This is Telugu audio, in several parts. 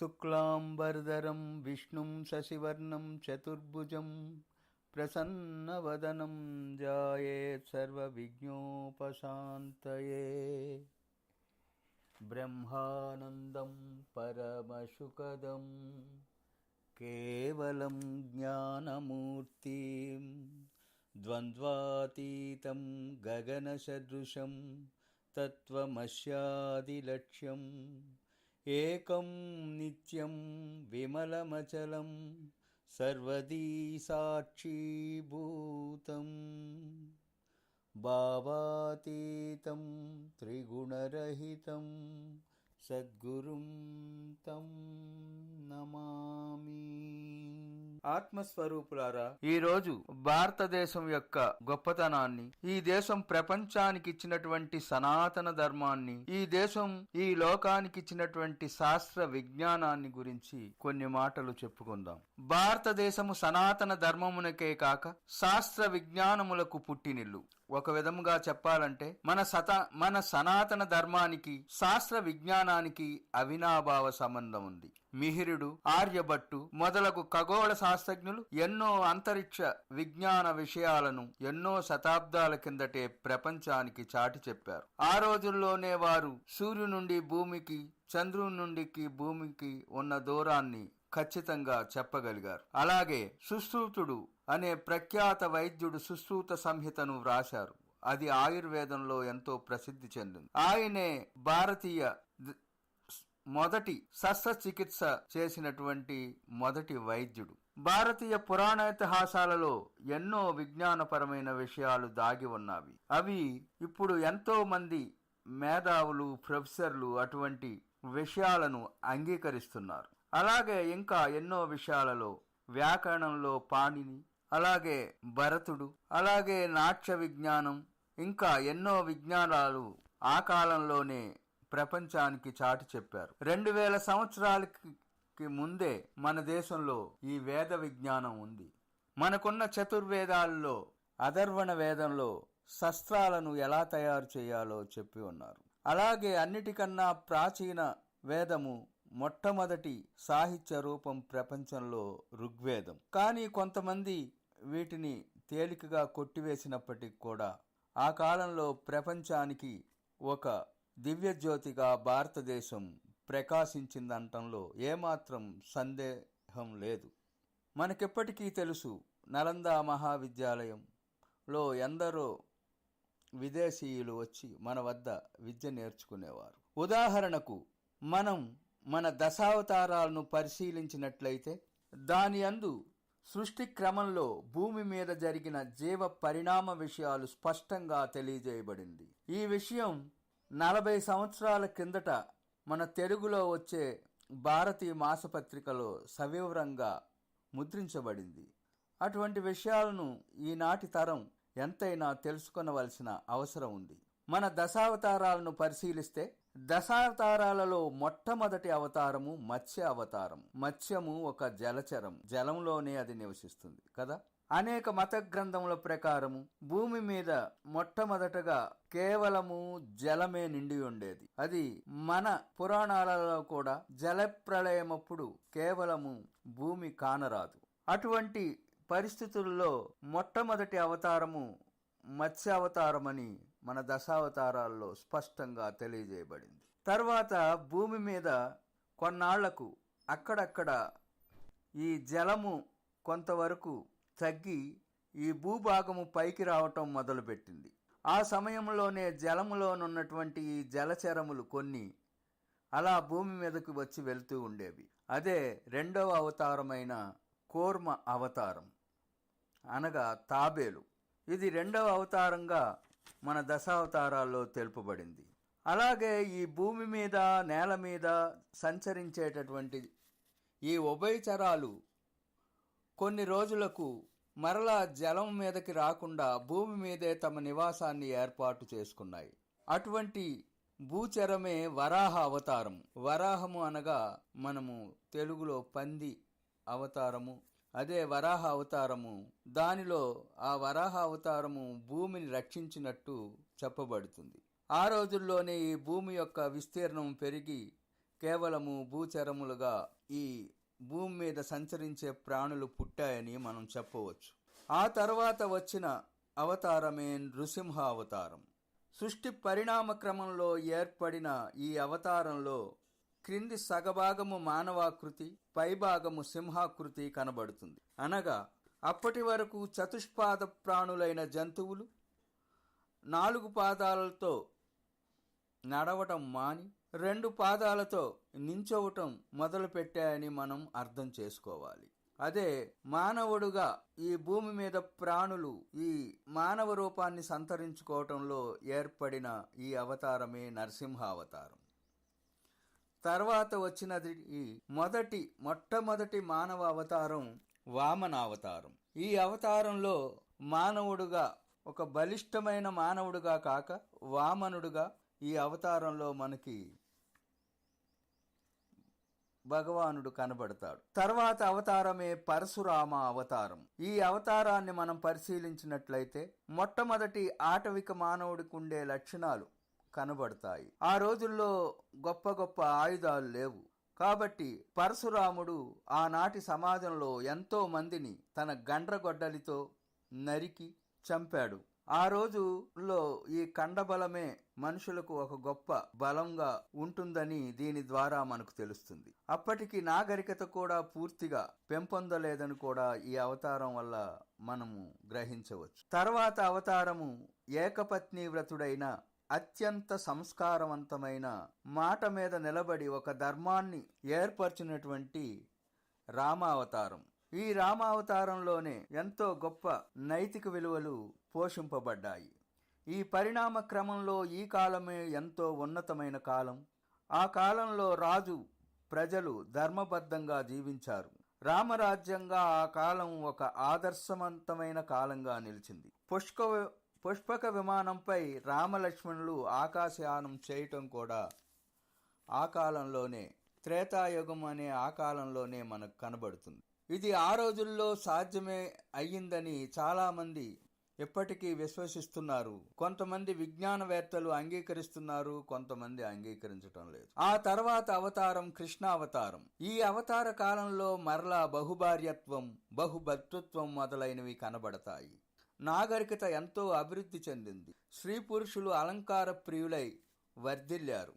శుక్లాంబరధరం విష్ణుం శశివర్ణం చతుర్భుజం ప్రసన్నవదనం జాయేత్ సర్వవిఘ్నోపశాంతయే. బ్రహ్మానందం పరమశుకదం కేవలం జ్ఞానమూర్తిం ద్వంద్వాతీతం గగనసదృశం తత్వమస్యాదిలక్ష్యం. एकं नित्यं विमलमचलं सर्वदी साक्षीभूतं भावातीतं त्रिगुणरहितं सद्गुरुं तं नमा। ఆత్మస్వరూపులారా ఈ రోజు భారతదేశం యొక్క గొప్పతనాన్ని ఈ దేశం ప్రపంచానికి ఇచ్చినటువంటి సనాతన ధర్మాన్ని ఈ దేశం ఈ లోకానికి ఇచ్చినటువంటి శాస్త్ర విజ్ఞానాన్ని గురించి కొన్ని మాటలు చెప్పుకుందాం. భారతదేశము సనాతన ధర్మమునకే కాక శాస్త్ర విజ్ఞానములకు పుట్టినిల్లు. ఒక విధముగా చెప్పాలంటే మన సత మన సనాతన ధర్మానికి శాస్త్ర విజ్ఞానానికి అవినాభావ సంబంధం ఉంది. మిహిరుడు ఆర్యభట్టు మొదలగు ఖగోళ శాస్త్రజ్ఞులు ఎన్నో అంతరిక్ష విజ్ఞాన విషయాలను ఎన్నో శతాబ్దాల కిందటే ప్రపంచానికి చాటి చెప్పారు. ఆ రోజుల్లోనే వారు సూర్యు నుండి భూమికి చంద్రుని నుండికి భూమికి ఉన్న దూరాన్ని ఖచ్చితంగా చెప్పగలిగారు. అలాగే సుశ్రుతుడు అనే ప్రఖ్యాత వైద్యుడు సుశ్రుత సంహితను వ్రాశారు. అది ఆయుర్వేదంలో ఎంతో ప్రసిద్ధి చెందింది. ఆయనే భారతీయ మొదటి శస్త్రచికిత్స చేసినటువంటి మొదటి వైద్యుడు. భారతీయ పురాణ ఇతిహాసాలలో ఎన్నో విజ్ఞానపరమైన విషయాలు దాగి ఉన్నవి. అవి ఇప్పుడు ఎంతో మంది మేధావులు ప్రొఫెసర్లు అటువంటి విషయాలను అంగీకరిస్తున్నారు. అలాగే ఇంకా ఎన్నో విషయాలలో వ్యాకరణంలో పాణిని అలాగే భరతుడు అలాగే నాట్య విజ్ఞానం ఇంకా ఎన్నో విజ్ఞానాలు ఆ కాలంలోనే ప్రపంచానికి చాటి చెప్పారు. రెండు వేల సంవత్సరాలకి ముందే మన దేశంలో ఈ వేద విజ్ఞానం ఉంది. మనకున్న చతుర్వేదాల్లో అధర్వణ వేదంలో శస్త్రాలను ఎలా తయారు చేయాలో చెప్పి ఉన్నారు. అలాగే అన్నిటికన్నా ప్రాచీన వేదము మొట్టమొదటి సాహిత్య రూపం ప్రపంచంలో ఋగ్వేదం. కానీ కొంతమంది వీటిని తేలికగా కొట్టివేసినప్పటికీ కూడా ఆ కాలంలో ప్రపంచానికి ఒక దివ్యజ్యోతిగా భారతదేశం ప్రకాశించిందంటంలో ఏమాత్రం సందేహం లేదు. మనకెప్పటికీ తెలుసు నలంద మహావిద్యాలయంలో ఎందరో విదేశీయులు వచ్చి మన వద్ద విద్య నేర్చుకునేవారు. ఉదాహరణకు మనం మన దశావతారాలను పరిశీలించినట్లయితే దాని అందు సృష్టి క్రమంలో భూమి మీద జరిగిన జీవ పరిణామ విషయాలు స్పష్టంగా తెలియజేయబడింది. ఈ విషయం నలభై సంవత్సరాల కిందట మన తెలుగులో వచ్చే భారతీయ మాసపత్రికలో సవివరంగా ముద్రించబడింది. అటువంటి విషయాలను ఈనాటి తరం ఎంతైనా తెలుసుకొనవలసిన అవసరం ఉంది. మన దశావతారాలను పరిశీలిస్తే దశావతారాలలో మొట్టమొదటి అవతారము మత్స్య అవతారం. మత్స్యము ఒక జలచరం. జలంలోనే అది నివసిస్తుంది కదా? అనేక మత గ్రంథముల ప్రకారము భూమి మీద మొట్టమొదటగా కేవలము జలమే నిండి ఉండేది. అది మన పురాణాలలో కూడా జల ప్రళయమప్పుడు కేవలము భూమి కానరాదు. అటువంటి పరిస్థితుల్లో మొట్టమొదటి అవతారము మత్స్య అవతారమని మన దశావతారాల్లో స్పష్టంగా తెలియజేయబడింది. తర్వాత భూమి మీద కొన్నాళ్ళకు అక్కడక్కడ ఈ జలము కొంతవరకు తగ్గి ఈ భూభాగము పైకి రావటం మొదలుపెట్టింది. ఆ సమయంలోనే జలములోనున్నటువంటి ఈ జలచరములు కొన్ని అలా భూమి మీదకు వచ్చి వెళ్తూ ఉండేవి. అదే రెండవ అవతారమైన కోర్మ అవతారం అనగా తాబేలు. ఇది రెండవ అవతారంగా మన దశావతారాల్లో తెలుపబడింది. అలాగే ఈ భూమి మీద నేల మీద సంచరించేటటువంటి ఈ ఉభయచరాలు కొన్ని రోజులకు మరలా జలం మీదకి రాకుండా భూమి మీదే తమ నివాసాన్ని ఏర్పాటు చేసుకున్నాయి. అటువంటి భూచరమే వరాహ అవతారం. వరాహము అనగా మనము తెలుగులో పంది అవతారము అదే వరాహ అవతారము. దానిలో ఆ వరాహ అవతారము భూమిని రక్షించినట్టు చెప్పబడుతుంది. ఆ రోజుల్లోనే ఈ భూమి యొక్క విస్తీర్ణం పెరిగి కేవలము భూచరములుగా ఈ భూమి మీద సంచరించే ప్రాణులు పుట్టాయని మనం చెప్పవచ్చు. ఆ తర్వాత వచ్చిన అవతారమే నృసింహ అవతారం. సృష్టి పరిణామ క్రమంలో ఏర్పడిన ఈ అవతారంలో క్రింది సగభాగము మానవాకృతి పైభాగము సింహాకృతి కనబడుతుంది. అనగా అప్పటి వరకు చతుష్పాద ప్రాణులైన జంతువులు నాలుగు పాదాలతో నడవటం మాని రెండు పాదాలతో నించోవటం మొదలుపెట్టాయని మనం అర్థం చేసుకోవాలి. అదే మానవుడుగా ఈ భూమి మీద ప్రాణులు ఈ మానవ రూపాన్ని సంతరించుకోవటంలో ఏర్పడిన ఈ అవతారమే నరసింహ అవతారం తర్వాత వచ్చినది ఈ మొదటి మొట్టమొదటి మానవ అవతారం వామన అవతారం ఈ అవతారంలో మానవుడుగా ఒక బలిష్టమైన మానవుడుగా కాక వామనుడుగా ఈ అవతారంలో మనకి భగవానుడు కనబడతాడు. తర్వాత అవతారమే పరశురామ అవతారం. ఈ అవతారాన్ని మనం పరిశీలించినట్లయితే మొట్టమొదటి ఆటవిక మానవుడికి ఉండే లక్షణాలు కనబడతాయి. ఆ రోజుల్లో గొప్ప గొప్ప ఆయుధాలు లేవు. కాబట్టి పరశురాముడు ఆనాటి సమాజంలో ఎంతో మందిని తన గండ్రగొడ్డలితో నరికి చంపాడు. ఆ రోజుల్లో ఈ కండబలమే మనుషులకు ఒక గొప్ప బలంగా ఉంటుందని దీని ద్వారా మనకు తెలుస్తుంది. అప్పటికి నాగరికత కూడా పూర్తిగా పెంపొందలేదని కూడా ఈ అవతారం వల్ల మనము గ్రహించవచ్చు. తర్వాత అవతారము ఏకపత్ని వ్రతుడైన అత్యంత సంస్కారవంతమైన మాట మీద నిలబడి ఒక ధర్మాన్ని ఏర్పరచినటువంటి రామావతారం. ఈ రామావతారంలోనే ఎంతో గొప్ప నైతిక విలువలు పోషింపబడ్డాయి. ఈ పరిణామ క్రమంలో ఈ కాలమే ఎంతో ఉన్నతమైన కాలం. ఆ కాలంలో రాజు ప్రజలు ధర్మబద్ధంగా జీవించారు. రామరాజ్యంగా ఆ కాలం ఒక ఆదర్శవంతమైన కాలంగా నిలిచింది. పుష్క పుష్పక విమానంపై రామలక్ష్మణులు ఆకాశయానం చేయటం కూడా ఆ కాలంలోనే త్రేతాయుగం అనే ఆ కాలంలోనే మనకు కనబడుతుంది. ఇది ఆ రోజుల్లో సాధ్యమే అయ్యిందని చాలామంది ఎప్పటికీ విశ్వసిస్తున్నారు. కొంతమంది విజ్ఞానవేత్తలు అంగీకరిస్తున్నారు కొంతమంది అంగీకరించటం లేదు. ఆ తర్వాత అవతారం కృష్ణ అవతారం ఈ అవతార కాలంలో మరలా బహుభార్యత్వం బహుభర్తృత్వం మొదలైనవి కనబడతాయి. నాగరికత ఎంతో అభివృద్ధి చెందింది. స్త్రీ పురుషులు అలంకార ప్రియులై వర్ధిల్లారు.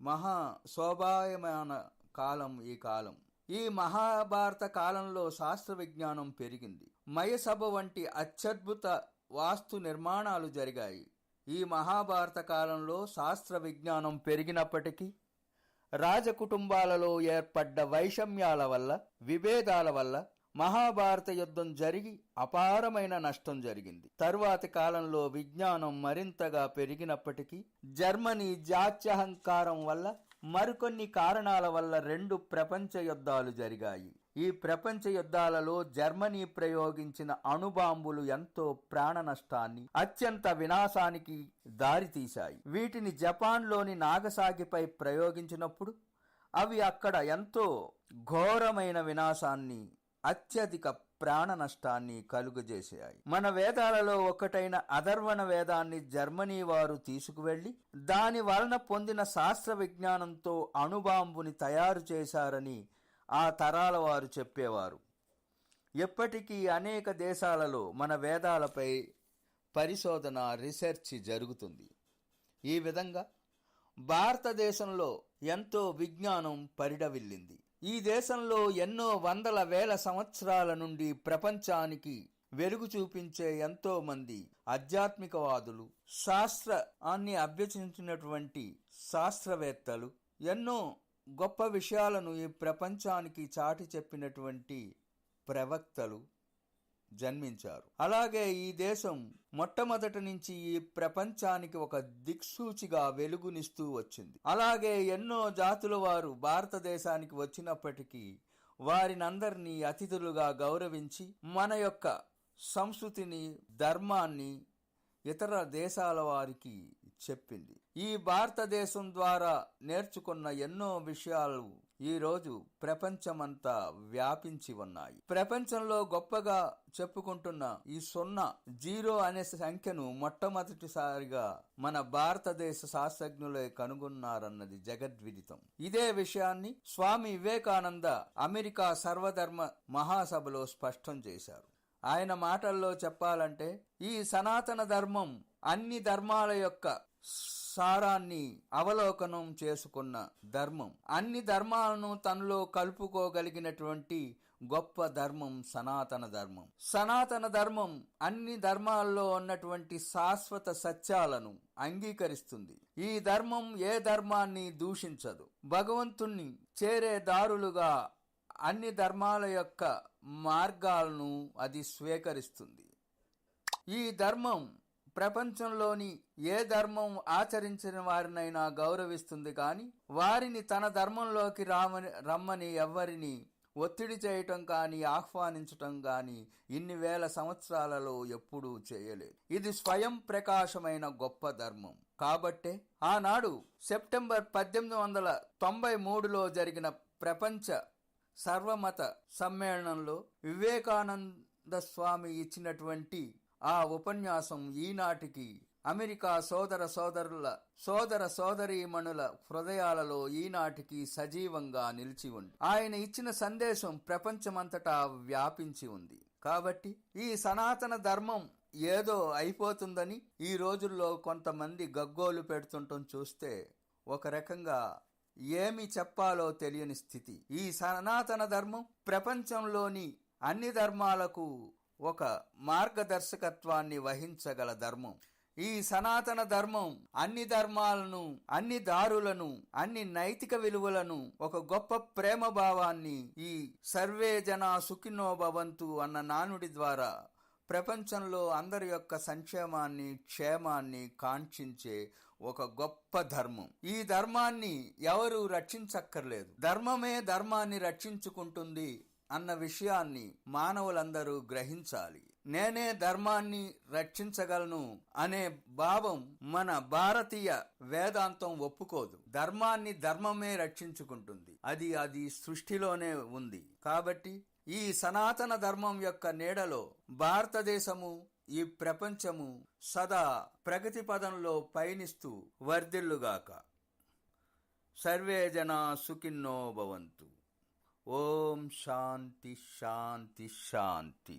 మహా శోభాయమైన కాలం ఈ కాలం. ఈ మహాభారత కాలంలో శాస్త్ర విజ్ఞానం పెరిగింది. మయసభ వంటి అత్యద్భుత వాస్తు నిర్మాణాలు జరిగాయి. ఈ మహాభారత కాలంలో శాస్త్ర విజ్ఞానం పెరిగినప్పటికీ రాజకుటుంబాలలో ఏర్పడ్డ వైషమ్యాల వల్ల విభేదాల వల్ల మహాభారత యుద్ధం జరిగి అపారమైన నష్టం జరిగింది. తరువాతి కాలంలో విజ్ఞానం మరింతగా పెరిగినప్పటికీ జర్మనీ జాత్యహంకారం వల్ల మరికొన్ని కారణాల వల్ల రెండు ప్రపంచ యుద్ధాలు జరిగాయి. ఈ ప్రపంచ యుద్ధాలలో జర్మనీ ప్రయోగించిన అణుబాంబులు ఎంతో ప్రాణ నష్టాన్ని అత్యంత వినాశానికి దారితీశాయి వీటిని జపాన్లోని నాగసాగిపై ప్రయోగించినప్పుడు అవి అక్కడ ఎంతో ఘోరమైన వినాశాన్ని అత్యధిక ప్రాణ నష్టాన్ని కలుగజేశాయి. మన వేదాలలో ఒకటైన అధర్వణ వేదాన్ని జర్మనీ వారు తీసుకువెళ్ళి దాని వలన పొందిన శాస్త్ర విజ్ఞానంతో అణుబాంబుని తయారు చేశారని ఆ తరాల వారు చెప్పేవారు. ఎప్పటికీ అనేక దేశాలలో మన వేదాలపై పరిశోధన రీసెర్చ్ జరుగుతుంది. ఈ విధంగా భారతదేశంలో ఎంతో విజ్ఞానం పరిడవిల్లింది. ఈ దేశంలో ఎన్నో వందల వేల సంవత్సరాల నుండి ప్రపంచానికి వెలుగు చూపించే ఎంతో మంది ఆధ్యాత్మికవాదులు శాస్త్రాన్ని అభ్యసించినటువంటి శాస్త్రవేత్తలు ఎన్నో గొప్ప విషయాలను ఈ ప్రపంచానికి చాటి చెప్పినటువంటి ప్రవక్తలు జన్మించారు. అలాగే ఈ దేశం మొట్టమొదటి నుంచి ఈ ప్రపంచానికి ఒక దిక్సూచిగా వెలుగునిస్తూ వచ్చింది. అలాగే ఎన్నో జాతుల వారు భారతదేశానికి వచ్చినప్పటికీ వారినందరినీ అతిథులుగా గౌరవించి మన యొక్క సంస్కృతిని ధర్మాన్ని ఇతర దేశాల వారికి చెప్పింది. ఈ భారతదేశం ద్వారా నేర్చుకున్న ఎన్నో విషయాలు ఈ రోజు ప్రపంచమంతా వ్యాపించి ఉన్నాయి. ప్రపంచంలో గొప్పగా చెప్పుకుంటున్న ఈ సున్నా జీరో అనే సంఖ్యను మొట్టమొదటిసారిగా మన భారతదేశ శాస్త్రజ్ఞులే కనుగొన్నారన్నది జగద్విదితం. ఇదే విషయాన్ని స్వామి వివేకానంద అమెరికా సర్వధర్మ మహాసభలో స్పష్టం చేశారు. ఆయన మాటల్లో చెప్పాలంటే ఈ సనాతన ధర్మం అన్ని ధర్మాల యొక్క సారాన్ని అవలోకనం చేసుకున్న ధర్మం. అన్ని ధర్మాలను తనలో కలుపుకోగలిగినటువంటి గొప్ప ధర్మం సనాతన ధర్మం. సనాతన ధర్మం అన్ని ధర్మాల్లో ఉన్నటువంటి శాశ్వత సత్యాలను అంగీకరిస్తుంది. ఈ ధర్మం ఏ ధర్మాన్ని దూషించదు. భగవంతుణ్ణి చేరే దారులుగా అన్ని ధర్మాల యొక్క మార్గాలను అది స్వీకరిస్తుంది. ఈ ధర్మం ప్రపంచంలోని ఏ ధర్మం ఆచరించిన వారినైనా గౌరవిస్తుంది కానీ వారిని తన ధర్మంలోకి రామని రమ్మని ఎవ్వరిని ఒత్తిడి చేయటం కానీ ఆహ్వానించటం కానీ ఇన్ని వేల సంవత్సరాలలో ఎప్పుడూ చేయలేదు. ఇది స్వయం ప్రకాశమైన గొప్ప ధర్మం. కాబట్టే ఆనాడు సెప్టెంబర్ పద్దెనిమిది వందల తొంభై మూడులో జరిగిన ప్రపంచ సర్వమత సమ్మేళనంలో వివేకానంద స్వామి ఇచ్చినటువంటి ఆ ఉపన్యాసం ఈనాటికి అమెరికా సోదర సోదరుల సోదర సోదరీమణుల హృదయాలలో ఈనాటికి సజీవంగా నిలిచి ఉంది. ఆయన ఇచ్చిన సందేశం ప్రపంచమంతటా వ్యాపించి ఉంది. కాబట్టి ఈ సనాతన ధర్మం ఏదో అయిపోతుందని ఈ రోజుల్లో కొంతమంది గగ్గోలు పెడుతుంటం చూస్తే ఒక రకంగా ఏమి చెప్పాలో తెలియని స్థితి. ఈ సనాతన ధర్మం ప్రపంచంలోని అన్ని ధర్మాలకు ఒక మార్గదర్శకత్వాన్ని వహించగల ధర్మం. ఈ సనాతన ధర్మం అన్ని ధర్మాలను అన్ని దారులను అన్ని నైతిక విలువలను ఒక గొప్ప ప్రేమ భావాన్ని ఈ సర్వే జన సుఖినో భవంతు అన్న నానుడి ద్వారా ప్రపంచంలో అందరి యొక్క సంక్షేమాన్ని క్షేమాన్ని కాంక్షించే ఒక గొప్ప ధర్మం. ఈ ధర్మాన్ని ఎవరు రక్షించక్కర్లేదు. ధర్మమే ధర్మాన్ని రక్షించుకుంటుంది. అన్న విషయాన్ని మానవులందరూ గ్రహించాలి. నేనే ధర్మాన్ని రక్షించగలను అనే భావం మన భారతీయ వేదాంతం ఒప్పుకోదు. ధర్మాన్ని ధర్మమే రక్షించుకుంటుంది. అది అది సృష్టిలోనే ఉంది. కాబట్టి ఈ సనాతన ధర్మం యొక్క నీడలో భారతదేశము ఈ ప్రపంచము సదా ప్రగతి పదంలో పయనిస్తూ వర్ధిల్లుగాక. సర్వే జనా సుఖిన్నో భవంతు. ஓம் சாந்தி ஷாந்தி ஷாந்தி